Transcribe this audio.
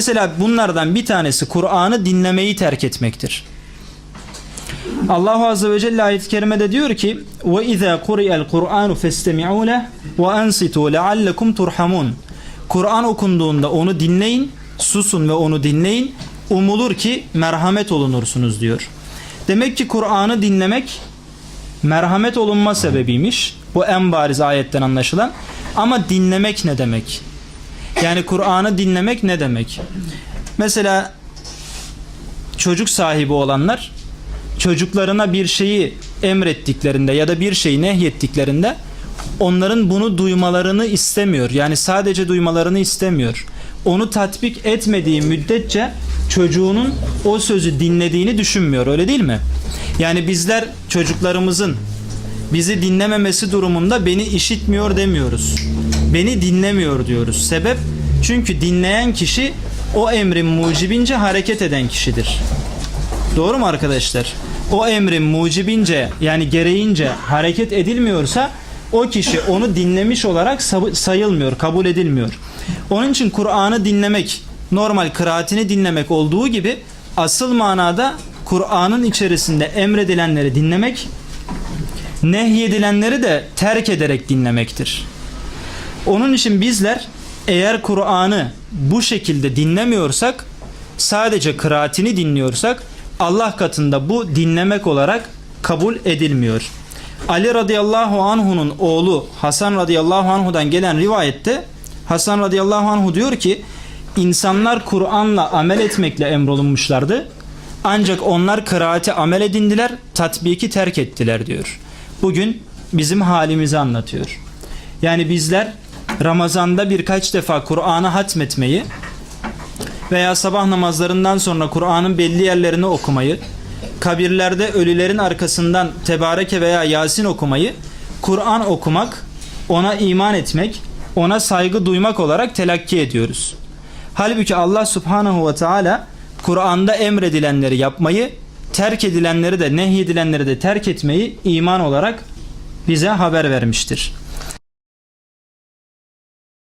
Mesela bunlardan bir tanesi Kur'an'ı dinlemeyi terk etmektir. Allahu Azze ve Celle ayet-i kerimede diyor ki وَاِذَا قُرِئَ الْقُرْآنُ فَاسْتَمِعُوا لَهُ وَاَنْصِتُوا لَعَلَّكُمْ تُرْحَمُونَ Kur'an okunduğunda onu dinleyin, susun ve onu dinleyin. Umulur ki merhamet olunursunuz diyor. Demek ki Kur'an'ı dinlemek merhamet olunma sebebiymiş. Bu en bariz ayetten anlaşılan. Ama dinlemek ne demek? Yani Kur'an'ı dinlemek ne demek? Mesela çocuk sahibi olanlar çocuklarına bir şeyi emrettiklerinde ya da bir şeyi nehyettiklerinde onların bunu duymalarını istemiyor. Yani sadece duymalarını istemiyor. Onu tatbik etmediği müddetçe çocuğunun o sözü dinlediğini düşünmüyor. Öyle değil mi? Yani bizler çocuklarımızın bizi dinlememesi durumunda beni işitmiyor demiyoruz. Beni dinlemiyor diyoruz. Sebep çünkü dinleyen kişi o emrin mucibince hareket eden kişidir. Doğru mu arkadaşlar? O emrin mucibince yani gereğince hareket edilmiyorsa o kişi onu dinlemiş olarak sa- sayılmıyor, kabul edilmiyor. Onun için Kur'an'ı dinlemek, normal kıraatini dinlemek olduğu gibi asıl manada Kur'an'ın içerisinde emredilenleri dinlemek, nehyedilenleri de terk ederek dinlemektir. Onun için bizler eğer Kur'an'ı bu şekilde dinlemiyorsak, sadece kıraatini dinliyorsak Allah katında bu dinlemek olarak kabul edilmiyor. Ali radıyallahu anhu'nun oğlu Hasan radıyallahu anhu'dan gelen rivayette Hasan radıyallahu anhu diyor ki insanlar Kur'an'la amel etmekle emrolunmuşlardı. Ancak onlar kıraati amel edindiler, tatbiki terk ettiler diyor. Bugün bizim halimizi anlatıyor. Yani bizler Ramazan'da birkaç defa Kur'an'ı hatmetmeyi veya sabah namazlarından sonra Kur'an'ın belli yerlerini okumayı, kabirlerde ölülerin arkasından Tebareke veya Yasin okumayı, Kur'an okumak, ona iman etmek, ona saygı duymak olarak telakki ediyoruz. Halbuki Allah Subhanahu ve Teala Kur'an'da emredilenleri yapmayı, terk edilenleri de nehyedilenleri de terk etmeyi iman olarak bize haber vermiştir.